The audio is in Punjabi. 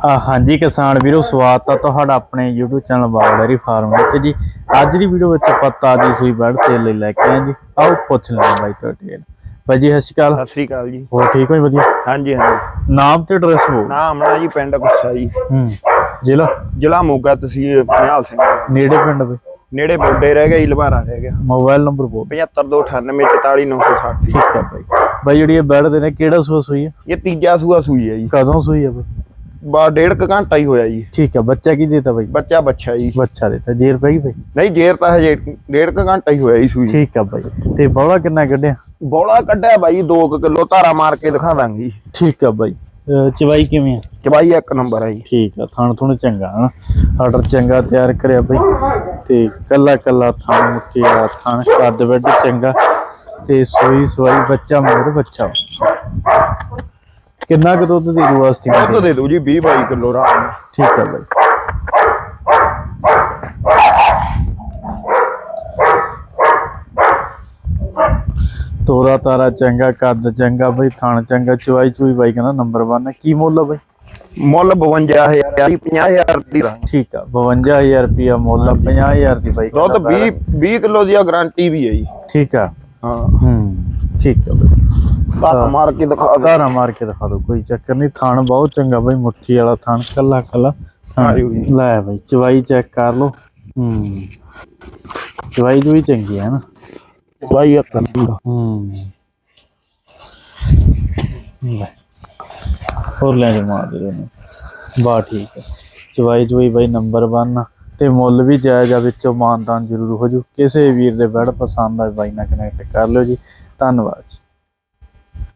ਆ ਹਾਂਜੀ ਕਿਸਾਨ ਵੀਰੋ ਸਵਾਗਤ ਆ ਤੁਹਾਡਾ ਆਪਣੇ YouTube channel Bagh dairy farm ਵਿੱਚ ਜੀ। ਅੱਜ ਦੀ ਵੀਡੀਓ ਵਿੱਚ ਆਪਾਂ ਤਾਜੀ ਸੂਈ ਬੈੜ ਤੇ ਲਈ ਲੈ ਕੇ ਆਏ ਜੀ। ਆਓ ਪੁੱਛ ਲੈਂਦੇ ਬਾਈ ਤੋਂ ਡਿਟੇਲ ਬਾਈ ਜੀ ਸਤਿ ਸ਼੍ਰੀ ਅਕਾਲ। ਸਤਿ ਸ੍ਰੀ ਅਕਾਲ ਜੀ। ਹੋਰ ਠੀਕ ਹੋ ਜੀ ਵਧੀਆ? ਹਾਂਜੀ ਹਾਂਜੀ। ਨਾਮ ਤੇ ਐਡਰੈਸ ਹੋ ਨਾਮ ਨਾ ਜੀ ਪਿੰਡ ਗੁੱਸਾ ਜੀ। ਹੂੰ ਜ਼ਿਲ੍ਹਾ? ਜ਼ਿਲ੍ਹਾ ਮੋਗਾ ਤਹਿਸੀਲ ਨਿਹਾਲ ਸਿੰਘ। ਨੇੜੇ ਪਿੰਡ ਬਈ ਨੇੜੇ ਬੋਡੇ ਰਹਿ ਗਿਆ ਜੀ ਲਵਾਰਾ ਰਹਿ ਗਿਆ। ਮੋਬਾਈਲ ਨੰਬਰ ਬੋਲ। 7529844960 ਠੀਕ ਹੈ ਬਾਈ। ਬਾਈ ਜਿਹੜੀ ਇਹ ਬੈੜ ਦੇ ਨੇ ਕਿਹੜਾ ਸੂਆ ਸੂਈ ਹੈ? ਇਹ ਤੀਜਾ ਸੂਆ ਸੂਈ ਹੈ ਜੀ। ਕਦੋਂ ਸੂਈ ਹੈ ਬਾਈ? ਬਾ ਡੇਢ ਕੁ ਘੰਟਾ ਹੀ ਹੋਇਆ ਜੀ। ਠੀਕ ਹੈ ਬੱਚਾ ਕੀ ਦੇਤਾ ਬਾਈ? ਬੱਚਾ ਬੱਚਾ ਜੀ। ਬੱਚਾ ਦੇਤਾ ਜੇਰ ਪਈ ਬਾਈ? ਨਹੀਂ ਜੇਰ ਤਾਂ ਹਜੇ ਡੇਢ ਕੁ ਘੰਟਾ ਹੀ ਹੋਇਆ ਜੀ ਸੂਈ ਠੀਕ ਹੈ ਬਾਈ ਤੇ ਬੌਲਾ ਕਿੰਨਾ ਕੱਢਿਆ? ਬੋਲਾ ਕੱਢਿਆ ਬਾਈ 2 ਕਿਲੋ ਧਾਰਾ ਮਾਰ ਕੇ ਦਿਖਾ ਦਾਂਗੇ ਜੀ। ਠੀਕ ਹੈ ਬਾਈ ਚਵਾਈ ਕਿਵੇਂ ਆ? ਚਬਾਈ ਇੱਕ ਨੰਬਰ ਹੈ ਜੀ। ਠੀਕ ਆ ਥਣ ਥੁਣ ਚੰਗਾ ਹਨਾ? ਆਰਡਰ ਚੰਗਾ ਤਿਆਰ ਕਰਿਆ ਬਈ ਤੇ ਕੱਲਾ ਕੱਲਾ ਥਣ ਮੁੱਕੀ ਆ ਥਣ ਕੱਦ ਵੱਡ ਚੰਗਾ ਤੇ ਸੋਈ ਸੋਈ ਬੱਚਾ ਮਗਰ ਬੱਚਾ। ਕਿੰਨਾ ਕੁ ਦੁੱਧ ਦੀ ਦੂ ਵਾਸਤੇ? ਦੁੱਧ ਦੇ ਦਿਓ ਜੀ 20 22 ਕਿਲੋ ਨੂੰ ਠੀਕ ਆ ਬਈ। ਤੋਰਾ ਤਾਰਾ ਚੰਗਾ ਕੱਦ ਚੰਗਾ ਬਈ ਥਣ ਚੰਗਾ ਚਵਾਈ ਚੁਈ ਬਾਈ ਕਹਿੰਦਾ ਨੰਬਰ 1 ਹੈ। ਕੀ ਮੁੱਲ ਆ ਬਈ? ਮੁੱਲ 52000 ਜੀ 50000 ਦੀ ਰਾਂ ਠੀਕ ਆ 52000 ਰੁਪਿਆ ਮੁੱਲ ਆ 50000 ਦੀ ਬਾਈ ਦੁੱਧ ਕਹਿੰਦਾ 20 20 ਕਿਲੋ ਦੀ ਗਾਰੰਟੀ ਵੀ ਹੈ ਜੀ। ਠੀਕ ਆ। ਹਾਂ। ਹੂੰ ਠੀਕ ਆ ਬਈ। ਧਾਰਾ ਮਾਰ ਕੇ ਦਿਖਾ ਦੇ ਧਾਰਾ ਮਾਰ ਕੇ ਦਿਖਾ ਦੋ ਕੋਈ ਚੱਕਰ ਨਹੀਂ ਥਣ ਬਹੁਤ ਚੰਗਾ ਬਈ ਮੁੱਠੀ ਵਾਲਾ ਥਣ ਕੱਲਾ ਕੱਲਾ। ਲੈ ਬਈ ਚਵਾਈ ਚੈੱਕ ਕਰ ਲੋ ਹੂੰ ਚਵਾਈ ਵੀ ਚੰਗੀ ਹੈ ਨਾ? ਬਾਈ ਇੱਕ ਨੰਬਰ ਹੂੰ। ਲੈ। ਹੋਰ ਲੈ ਜਾ ਮਾਰ ਦੇ ਨੇ ਬਾ ਠੀਕ ਹੈ। ਚਵਾਈ ਚਵਾਈ ਬਈ ਨੰਬਰ 1 ਤੇ ਮੁੱਲ ਵੀ ਜਾਇਜ਼ ਆ ਵਿੱਚੋਂ ਮਾਨਦਾਨ ਜ਼ਰੂਰ ਹੋ ਜੂ। ਕਿਸੇ ਵੀਰ ਦੇ ਬੈੜ ਪਸੰਦ ਆ ਬਾਈ ਨਾਲ ਕਨੈਕਟ ਕਰ ਲਿਓ ਜੀ। ਧੰਨਵਾਦ